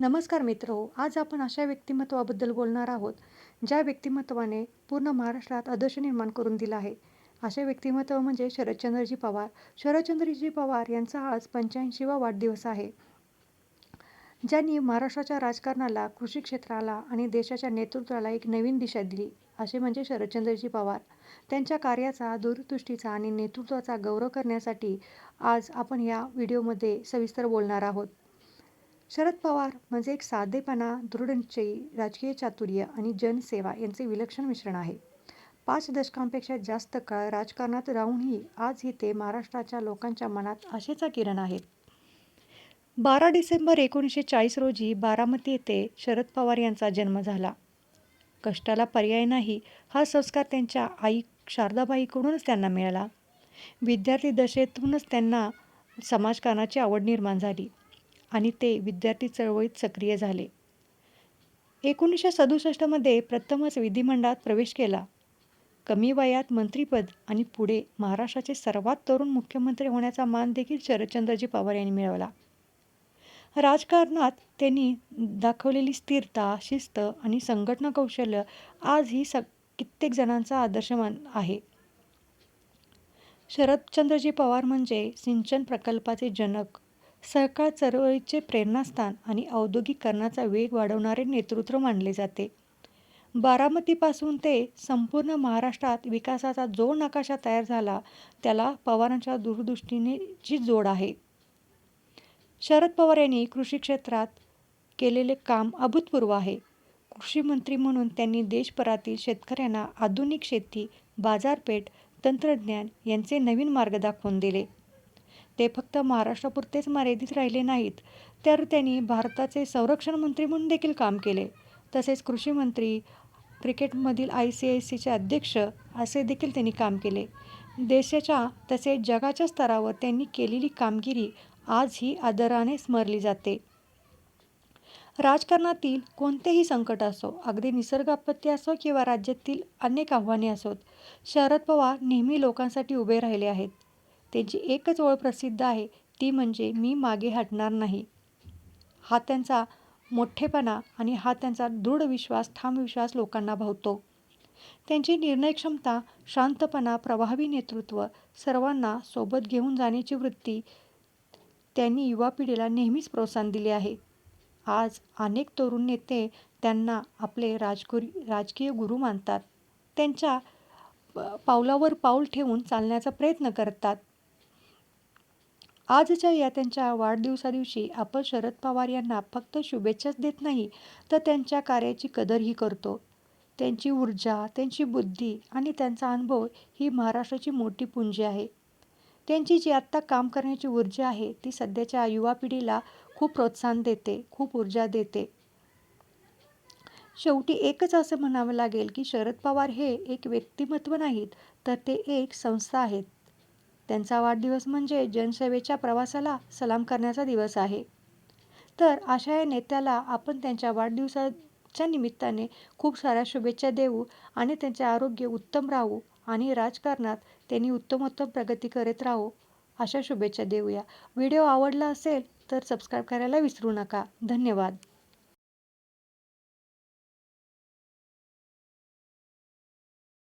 नमस्कार मित्र आज आपण अशा व्यक्तिमत्वाबद्दल बोलणार आहोत ज्या व्यक्तिमत्वाने पूर्ण महाराष्ट्रात आदर्श निर्माण करून दिला आहे. असे व्यक्तिमत्व म्हणजे शरदचंद्रजी पवार. शरदचंद्रजी पवार यांचा आज पंच्याऐंशीवा वाढदिवस आहे. ज्यांनी महाराष्ट्राच्या राजकारणाला कृषी क्षेत्राला आणि देशाच्या नेतृत्वाला एक नवीन दिशा दिली असे म्हणजे शरदचंद्रजी पवार. त्यांच्या कार्याचा दूरदृष्टीचा आणि नेतृत्वाचा गौरव करण्यासाठी आज आपण या व्हिडिओमध्ये सविस्तर बोलणार आहोत. शरद पवार म्हणजे एक साधेपणा दृढनिश्चयी राजकीय चातुर्य आणि जनसेवा यांचे विलक्षण मिश्रण आहे. पाच दशकांपेक्षा जास्त काळ राजकारणात राहूनही आजही ते महाराष्ट्राच्या लोकांच्या मनात आशेचा किरण आहेत. बारा डिसेंबर एकोणीसशे चाळीस रोजी बारामती येथे शरद पवार यांचा जन्म झाला. कष्टाला पर्याय नाही हा संस्कार त्यांच्या आई शारदाबाईकडूनच त्यांना मिळाला. विद्यार्थी दशेतूनच त्यांना समाजकारणाची आवड निर्माण झाली. आणि ते विद्यार्थी चळवळीत सक्रिय झाले. एकोणीसशे सदुसष्टमध्ये प्रथमच विधिमंडळात प्रवेश केला. कमी वयात मंत्रीपद आणि पुढे महाराष्ट्राचे सर्वात तरुण मुख्यमंत्री होण्याचा मान देखील शरदचंद्रजी पवार यांनी मिळवला. राजकारणात त्यांनी दाखवलेली स्थिरता शिस्त आणि संघटना कौशल्य आज ही स कित्येक जणांचा आदर्श मान आहे. शरदचंद्रजी पवार म्हणजे सिंचन प्रकल्पाचे जनक सहकार चळवळीचे प्रेरणास्थान आणि औद्योगिकरणाचा वेग वाढवणारे नेतृत्व मानले जाते. बारामतीपासून ते संपूर्ण महाराष्ट्रात विकासाचा जो नकाशा तयार झाला त्याला पवारांच्या दूरदृष्टीनेची जोड आहे. शरद पवार यांनी कृषी क्षेत्रात केलेले काम अभूतपूर्व आहे. कृषी मंत्री म्हणून त्यांनी देशभरातील शेतकऱ्यांना आधुनिक शेती बाजारपेठ तंत्रज्ञान यांचे नवीन मार्ग दाखवून दिले. ते फक्त महाराष्ट्रापुरतेच मर्यादित राहिले नाहीत तर त्यांनी भारताचे संरक्षण मंत्री म्हणून देखील काम केले. तसेच कृषी मंत्री क्रिकेटमधील आय सी आय सीचे अध्यक्ष असे देखील त्यांनी काम केले. देशाच्या तसेच जगाच्या स्तरावर त्यांनी केलेली कामगिरी आज ही आदराने स्मरली जाते. राजकारणातील कोणतेही संकट असो अगदी निसर्ग आपत्ती असो किंवा राज्यातील अनेक आव्हाने असोत शरद पवार नेहमी लोकांसाठी उभे राहिले आहेत. त्यांची एकच ओळ प्रसिद्ध आहे ती म्हणजे मी मागे हटणार नाही. हा त्यांचा मोठेपणा आणि हा त्यांचा दृढ विश्वास ठाम विश्वास लोकांना भावतो. त्यांची निर्णय क्षमता शांतपणा प्रभावी नेतृत्व सर्वांना सोबत घेऊन जाण्याची वृत्ती त्यांनी युवा पिढीला नेहमीच प्रोत्साहन दिले आहे. आज अनेक तरुण नेते त्यांना आपले राजकुरी राजकीय गुरु मानतात. त्यांच्या पावलावर पाऊल ठेवून चालण्याचा प्रयत्न करतात. आजच्या या त्यांच्या वाढदिवसादिवशी आपण शरद पवार यांना फक्त शुभेच्छाच देत नाही तर त्यांच्या कार्याची कदरही करतो. त्यांची ऊर्जा त्यांची बुद्धी आणि त्यांचा अनुभव ही महाराष्ट्राची मोठी पुंजी आहे. त्यांची जी आत्ता काम करण्याची ऊर्जा आहे ती सध्याच्या युवा पिढीला खूप प्रोत्साहन देते खूप ऊर्जा देते. शेवटी एकच असं म्हणावं लागेल की शरद पवार हे एक व्यक्तिमत्व नाहीत तर ते एक संस्था आहेत. त्यांचा वाढदिवस म्हणजे जनसेवेच्या प्रवासाला सलाम करण्याचा दिवस आहे. तर अशा या नेत्याला आपण त्यांच्या वाढदिवसाच्या निमित्ताने खूप साऱ्या शुभेच्छा देऊ आणि त्यांचे आरोग्य उत्तम राहू आणि राजकारणात त्यांनी उत्तमोत्तम प्रगती करत राहू अशा शुभेच्छा देऊया. व्हिडिओ आवडला असेल तर सबस्क्राईब करायला विसरू नका. धन्यवाद.